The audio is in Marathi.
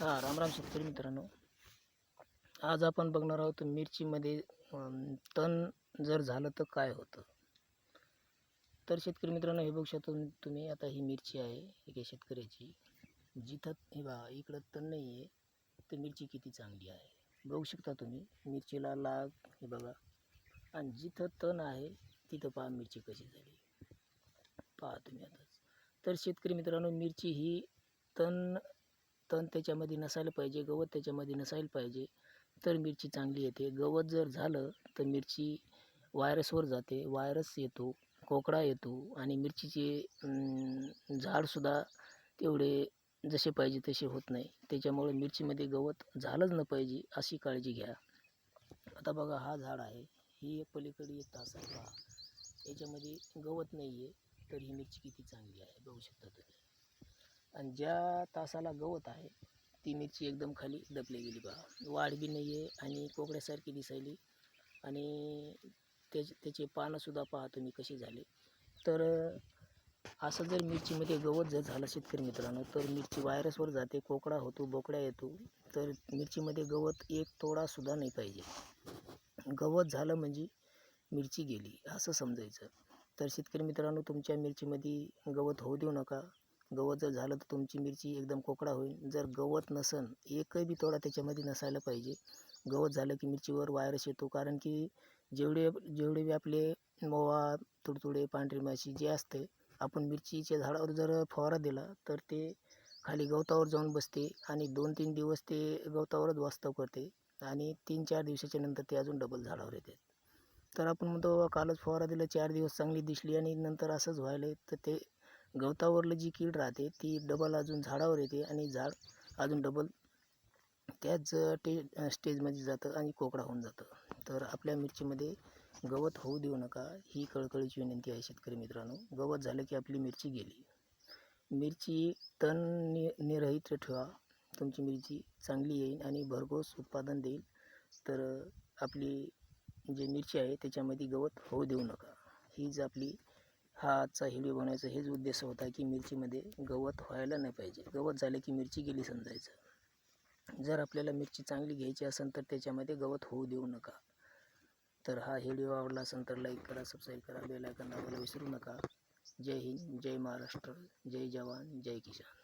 हा रामराम शेतकरी मित्रांनो. आज आपण बघणार आहोत मिरचीमध्ये तण जर झालं तर काय होतं? तर शेतकरी मित्रांनो हे बघू शकतो तुम्ही आता ही मिरची आहे एका शेतकऱ्याची. जिथं हे बा इकडं तण नाही आहे तर मिरची किती चांगली आहे? बघू शकता तुम्ही मिरचीला लाग हे बघा. आणि जिथं तण आहे तिथं पहा मिरची कशी झाली. पहा तुम्ही आताच. तर शेतकरी मित्रांनो मिरची ही तण तण त्याच्यामध्ये नसायला पाहिजे गवत त्याच्यामध्ये नसायला पाहिजे तर मिरची चांगली येते. गवत जर झालं तर मिरची वायरसवर जाते. वायरस येतो कोकडा येतो आणि मिरचीचे झाडसुद्धा तेवढे जसे पाहिजे तसे होत नाही. त्याच्यामुळे मिरचीमध्ये गवत झालंच न पाहिजे अशी काळजी घ्या. आता बघा हा झाड आहे. ही एक पलीकडे एक तास आहे. पहा. याच्यामध्ये गवत नाही आहे तर ही मिरची किती चांगली आहे. बघू शकता तुम्ही. आणि ज्या तासाला गवत आहे ती मिरची एकदम खाली दबली गेली पहा वाढ बी नाही आहे आणि कोकड्यासारखी दिसायली. आणि त्याचे त्याचे पानंसुद्धा पहा तुम्ही कशी झाले. तर असं जर मिरचीमध्ये गवत जर झालं शेतकरी मित्रांनो तर मिरची व्हायरसवर जाते कोकडा होतो बोकड्या येतो तर मिरचीमध्ये गवत एक तोडासुद्धा नाही पाहिजे. गवत झालं म्हणजे मिरची गेली असं समजायचं. तर शेतकरी मित्रांनो तुमच्या मिरचीमध्ये गवत होऊ देऊ नका. गवत जर झालं तर तुमची मिरची एकदम कोकडा होईल. जर गवत नसन एकही बी तोडा त्याच्यामध्ये नसायला पाहिजे. गवत झालं की मिरचीवर व्हायरस येतो. कारण की जेवढे जेवढे बी आपले मोवा तुडतुडे पांढरी माशी जे असते आपण मिरचीच्या झाडावर जर फवारा दिला तर ते खाली गवतावर जाऊन बसते आणि दोन तीन दिवस ते गवतावरच वास्तव करते आणि तीन चार दिवसाच्या नंतर ते अजून डबल झाडावर येते. तर आपण म्हणतो कालच फवारा दिला चार दिवस चांगली दिसली आणि नंतर असंच व्हायलं तर ते गवतावरलं जी कीड राहते ती डबल अजून झाडावर येते आणि झाड अजून डबल त्याच टे स्टेजमध्ये जातं आणि कोकडा होऊन जातं. तर आपल्या मिरचीमध्ये गवत होऊ देऊ नका ही कळकळीची विनंती आहे शेतकरी मित्रांनो. गवत झालं की आपली मिरची गेली. मिरची तण नि निरहित ठेवा. तुमची मिरची चांगली येईल आणि भरघोस उत्पादन देईल. तर आपली जी मिरची आहे त्याच्यामध्ये गवत होऊ देऊ नका. हीच आपली हा आजचा व्हिडिओ बनवायचा हेच उद्देश होता की मिरचीमध्ये गवत व्हायला नाही पाहिजे. गवत झालं की मिरची गेली समजायचं. जर आपल्याला मिरची चांगली घ्यायची असेल तर त्याच्यामध्ये गवत होऊ देऊ नका. तर हा व्हिडिओ आवडला असेल तर लाईक करा सबस्क्राईब करा बेल आयकॉन दाबायला विसरू नका. जय हिंद जय महाराष्ट्र जय जवान जय किसान.